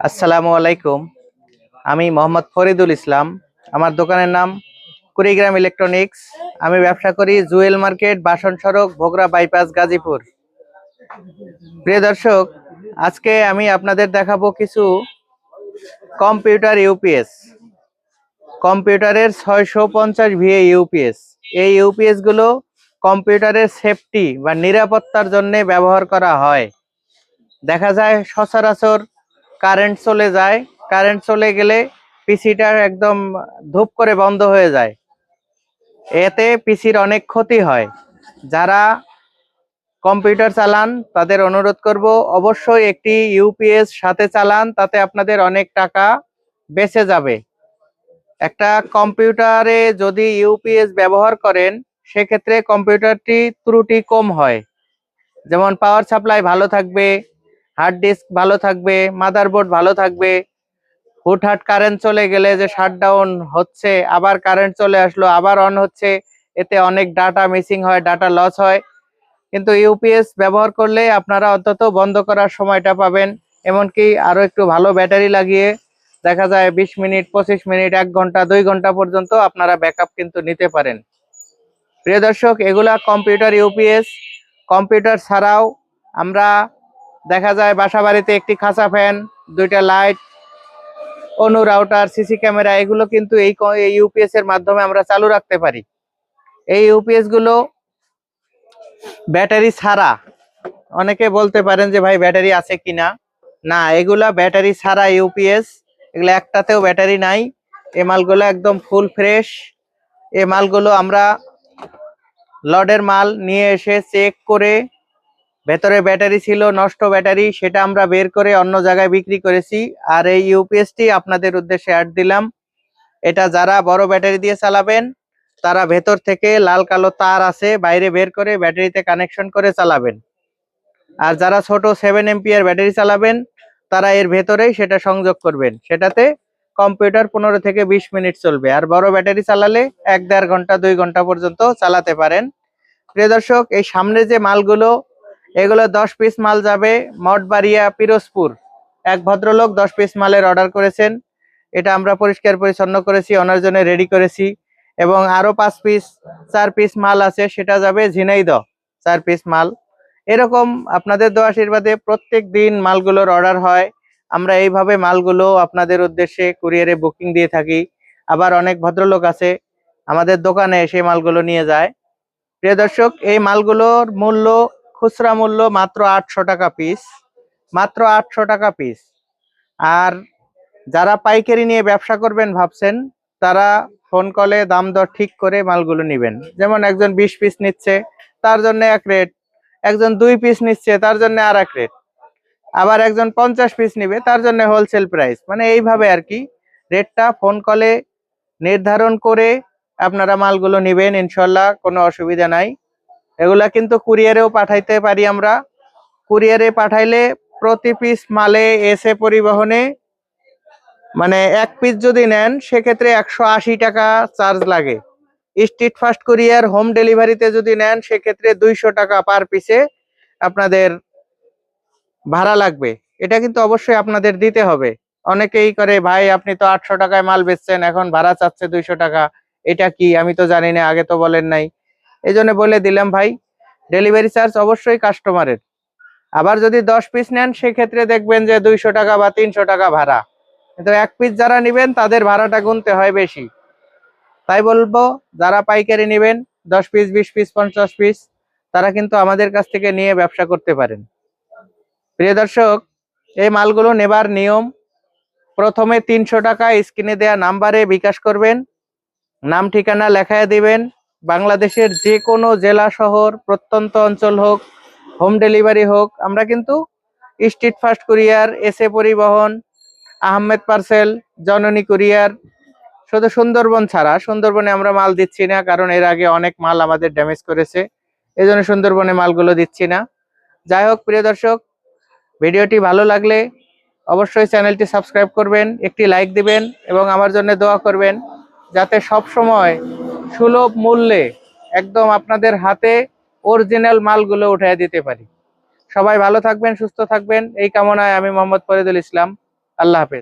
আসসালামু আলাইকুম। আমি মোহাম্মদ ফরিদুল ইসলাম। আমার দোকানের নাম কুড়িগ্রাম ইলেকট্রনিক্স। আমি ব্যবসা করি জুয়েল মার্কেট, বাসন সড়ক, ভোগরা বাইপাস, গাজীপুর। প্রিয় দর্শক, আজকে আমি আপনাদের দেখাবো কিছু কম্পিউটার ইউপিএস। কম্পিউটারের ছয়শো পঞ্চাশ ভিএ ইউপিএস। এই ইউপিএসগুলো কম্পিউটারের সেফটি বা নিরাপত্তার জন্য ব্যবহার করা হয়। দেখা যায় সচরাচর কারেন্ট চলে যায় কারেন্ট চলে গেলে পিসিটা একদম ধূপ করে বন্ধ হয়ে যায়। এতে পিসির অনেক ক্ষতি হয়। যারা কম্পিউটার চালান, তাদের অনুরোধ করব, অবশ্যই একটি ইউপিএস সাথে চালান, তাতে আপনাদের অনেক টাকা বেঁচে যাবে। একটা কম্পিউটারে যদি ইউপিএস ব্যবহার করেন, সেক্ষেত্রে কম্পিউটারটি ত্রুটি কম হয়। যেমন পাওয়ার সাপ্লাই ভালো থাকবে হার্ড ডিস্ক ভালো থাকবে, মাদারবোর্ড ভালো থাকবে। হুটহাট কারেন্ট চলে গেলে যে শাটডাউন হচ্ছে, আবার কারেন্ট চলে আসলো, আবার অন হচ্ছে, এতে অনেক ডাটা মিসিং হয়, ডাটা লস হয়। কিন্তু ইউপিএস ব্যবহার করলে আপনারা অন্তত বন্ধ করার সময়টা পাবেন, এমনকি আরও একটু ভালো ব্যাটারি লাগিয়ে, দেখা যায় বিশ মিনিট, পঁচিশ মিনিট, এক ঘণ্টা, দুই ঘণ্টা পর্যন্ত আপনারা ব্যাকআপ কিন্তু নিতে পারেন। প্রিয় দর্শক, এগুলা কম্পিউটার ইউপিএস। কম্পিউটার ছাড়াও আমরা দেখা যায় বাসা বাড়িতে একটি খাঁচা ফ্যান, দুইটা লাইট অনু রাউটার সিসি ক্যামেরা, এগুলো কিন্তু এই ইউপিএস এর মাধ্যমে আমরা চালু রাখতে পারি। এই ইউপিএসগুলো ব্যাটারি ছাড়া, অনেকে বলতে পারেন যে ভাই ব্যাটারি আছে কিনা? না, এগুলা ব্যাটারি ছাড়া ইউপিএস এগুলো একটাতেও ব্যাটারি নাই। এই মালগুলো একদম ফুল ফ্রেশ। এই মালগুলো আমরা লডের মাল নিয়ে এসে চেক করে ভেতরে ব্যাটারি ছিল, নষ্ট ব্যাটারি, সেটা আমরা বের করে অন্য জায়গায় বিক্রি করেছি। আর এই ইউপিএসটি আপনাদের উদ্দেশ্যে অ্যাড দিলাম। এটা যারা বড় ব্যাটারি দিয়ে চালাবেন, তারা ভেতর থেকে লাল কালো তার আছে, বাইরে বের করে ব্যাটারিতে কানেকশন করে চালাবেন। আর যারা ছোট সেভেন এমপিয়ার ব্যাটারি চালাবেন, তারা এর ভেতরেই সেটা সংযোগ করবেন। সেটাতে কম্পিউটার পনেরো থেকে বিশ মিনিট চলবে। আর বড় ব্যাটারি চালালে এক দেড় ঘণ্টা, দুই ঘণ্টা পর্যন্ত চালাতে পারেন। প্রিয় দর্শক, এই সামনে যে মালগুলো এগুলো দশ পিস মাল যাবে মঠবাড়িয়া, পিরোজপুর। এক ভদ্রলোক দশ পিস মালের অর্ডার করেছেন। এটা আমরা পরিষ্কার পরিচ্ছন্ন করেছি ওনার জন্য রেডি করেছি। এবং আরও পাঁচ পিস চার পিস মাল আছে, সেটা যাবে ঝিনাইদ চার পিস মাল। এরকম আপনাদের দোয়া আশীর্বাদে প্রত্যেক দিন মালগুলোর অর্ডার হয়। আমরা এইভাবে মালগুলো আপনাদের উদ্দেশ্যে কুরিয়ারে বুকিং দিয়ে থাকি। আবার অনেক ভদ্রলোক আছে, আমাদের দোকানে এসে মালগুলো নিয়ে যায়। প্রিয় দর্শক, এই মালগুলোর মূল্য খুচরা মূল্য মাত্র আটশো টাকা পিস মাত্র আটশো টাকা পিস আর যারা পাইকারি নিয়ে ব্যবসা করবেন ভাবছেন, তারা ফোন কলে দাম দর ঠিক করে মালগুলো নেবেন। যেমন একজন বিশ পিস নিচ্ছে, তার জন্য এক রেট একজন দুই পিস নিচ্ছে, তার জন্য আর এক রেট আবার একজন পঞ্চাশ পিস নিবে, তার জন্য হোলসেল প্রাইস মানে এইভাবে আর কি রেটটা ফোন কলে নির্ধারণ করে আপনারা মালগুলো নেবেন, ইনশাল্লাহ কোনো অসুবিধা নাই। এগুলা কিন্তু কুরিয়ারেও পাঠাইতে পারি আমরা। কুরিয়ারে পাঠাইলে প্রতি পিস মালে এসে পরিবহনে মানে এক পিস যদি নেন, সেক্ষেত্রে একশো আশি টাকা চার্জ লাগে। স্ট্রিট ফাস্ট কুরিয়ার হোম ডেলিভারিতে যদি নেন, সেক্ষেত্রে দুইশো টাকা পার পিসে আপনাদের ভাড়া লাগবে। এটা কিন্তু অবশ্যই আপনাদের দিতে হবে। অনেকেই করে, ভাই, আপনি তো আটশো টাকায় মাল বেচছেন, এখন ভাড়া চাচ্ছে দুইশো টাকা। এটা কি? আমি তো জানি না, আগে তো বলেন নাই। এই জন্য বলে দিলাম ভাই ডেলিভারি চার্জ অবশ্যই কাস্টমারের আবার যদি দশ পিস নেন, সেক্ষেত্রে দেখবেন যে দুইশো টাকা বা তিনশো টাকা ভাড়া। কিন্তু এক পিস যারা নেবেন, তাদের ভাড়াটা গুনতে হয় বেশি। তাই বলব, যারা পাইকারি নেবেন, দশ পিস বিশ পিস পঞ্চাশ পিস তারা কিন্তু আমাদের কাছ থেকে নিয়ে ব্যবসা করতে পারেন। প্রিয় দর্শক, এই মালগুলো নেবার নিয়ম, প্রথমে তিনশো টাকা স্ক্রিনে দেয়া নাম্বারে বিকাশ করবেন, নাম ঠিকানা লেখায় দিবেন বাংলাদেশের যে কোনো জেলা শহর, প্রত্যন্ত অঞ্চল হোক হোম ডেলিভারি হোক, আমরা কিন্তু স্ট্রিট ফাস্ট কুরিয়ার এসে পরিবহন, আহমেদ পার্সেল জননী কুরিয়ার শুধু সুন্দরবন ছাড়া, সুন্দরবনে আমরা মাল দিচ্ছি না, কারণ এর আগে অনেক মাল আমাদের ড্যামেজ করেছে এই জন্য সুন্দরবনে মালগুলো দিচ্ছি না। যাই হোক, প্রিয় দর্শক, ভিডিওটি ভালো লাগলে অবশ্যই চ্যানেলটি সাবস্ক্রাইব করবেন, একটি লাইক দিবেন, এবং আমার জন্য দোয়া করবেন, যাতে সব সময় সুলভ মূল্যে একদম আপনাদের হাতে অরিজিনাল মালগুলো উঠাই দিতে পারি। সবাই ভালো থাকবেন, সুস্থ থাকবেন। এই কামনায় আমি মোহাম্মদ ফরিদুল ইসলাম। আল্লাহ হাফেজ।